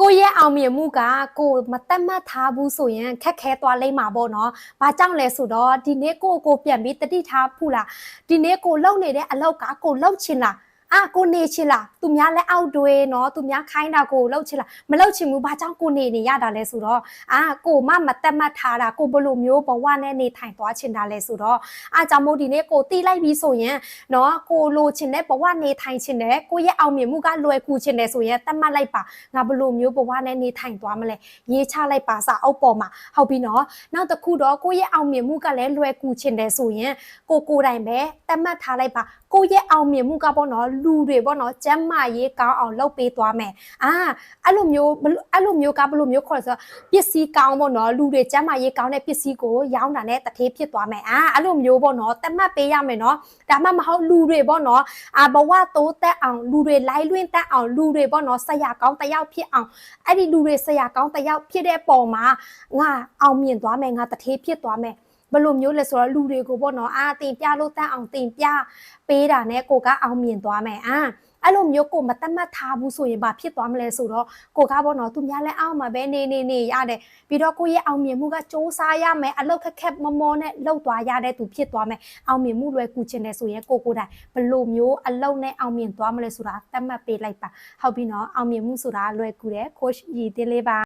ကိုယ့်ရဲ့အောင်မြင်မှုကကိုယ်မတက်မှတ်ထားဘူးဆိုရင်ခက်ခဲသွားလိမ့်မှာပေါ့နော်။ဘာကြောင့်လဲဆိုတော့ဒီနေ့ကိုယ့်ကိုယ်ပြန်ပြီးတတိထားဖူးလား။ဒီနေ့ကိုယ်လုံနေတဲ့အလောက်ကကိုယ်လုံချင်လား။အာကိုနေချင်လား သူများလက်အောက်တွေနော်သူများခိုင်းတာကိုလှုပ်ချင်လားမလှုပ်ချင်ဘူးဘာကြောင့်ကိုနေနေရတာလဲဆိုတော့အာကိုမမတက်မှတ်ထားတာကိုဘယ်လိုမျိုးဘဝနဲ့နေထိုင်သွားချင်တာလဲဆိုတော့အားကြောင့်မို့ဒီနေ့ကိုတီးလိုက်ပြီးဆိုရင်နော်ကိုလိုချင်တဲ့ဘဝနေထိုင်ချင်တယ်ကိုရဲ့အောင်မြင်မှုကလွယ်ကူချင်တယ်ဆိုရင်တက်မှတ်လိုက်ပါငါဘယ်လိုမျိုးဘဝနဲ့နေထိုင်သွားမလဲရေးချလိုက်ပါစာအုပ်ပေါ်မှာဟုတ်ပြီနော်နောက်တစ်ခုတော့ကိုရဲ့အောင်မြင်မှုကလည်းလွယ်ကူချင်တယ်ဆိုရင်ကိုကိုယ်တိုင်ပဲတက်မှတ်ထားလိုက်ပါကိုရဲ့အောင်မြင်မှုကပေါ့နော်လူတွေပေါ့နော်ကျမ်းမာရေးကောင်းအောင်လုပ်ပေးသွားမယ်အာအဲ့လိုမျိုးဘယ်လိုအဲ့လိုမျိုးကဘယ်လိုမျိုးခေါ်လဲဆိုတော့ပစ္စည်းကောင်းပေါ့နော်လူတွေကျမ်းမာရေးကောင်းတဲ့ပစ္စည်းကိုရောင်းတာနဲ့တထေးဖြစ်သွားမယ်အာအဲ့လိုမျိုးပေါ့နော်တက်မှတ်ပေးရမယ်နော်ဒါမှမဟုတ်လူတွေပေါ့နော်အာဘဝတိုးတက်အောင်လူတွေလိုက်လွင့်တက်အောင်လူတွေပေါ့နော်ဆက်ရကောင်းတယောက်ဖြစ်အောင်အဲ့ဒီလူတွေဆက်ရကောင်းတယောက်ဖြစ်တဲ့ပုံမှာငါအောင်မြင်သွားမယ်ငါတထေးဖြစ်သွားမယ်ဘယ်လိုမျိုးလဲဆိုတော့လူတွေကိုပေါ့နော်အာတင်ပြလို့တတ်အောင်တင်ပြပေးတာနဲ့ကိုကအောင်မြင်သွားမယ်အာ အဲ့လိုမျိုးကိုမတတ်မှတ်ထားဘူးဆိုရင်ဘာဖြစ်သွားမလဲဆိုတော့ကိုကပေါ့နော်သူများလဲအောက်မှာပဲနေနေနေရတယ်ပြီးတော့ကိုရဲ့အောင်မြင်မှုကစ조사ရမယ်အလောက်ခက်ခက်မမောနဲ့လှုပ်သွားရတဲ့သူဖြစ်သွားမယ်အောင်မြင်မှုလွယ်ကူချင်တယ်ဆိုရင်ကိုကိုတိုင်ဘယ်လိုမျိုးအလောက်နဲ့အောင်မြင်သွားမလဲဆိုတာတတ်မှတ်ပေးလိုက်ပါဟုတ်ပြီနော်အောင်မြင်မှုဆိုတာလွယ်ကူတယ် coach ရည်သေးလေးပါ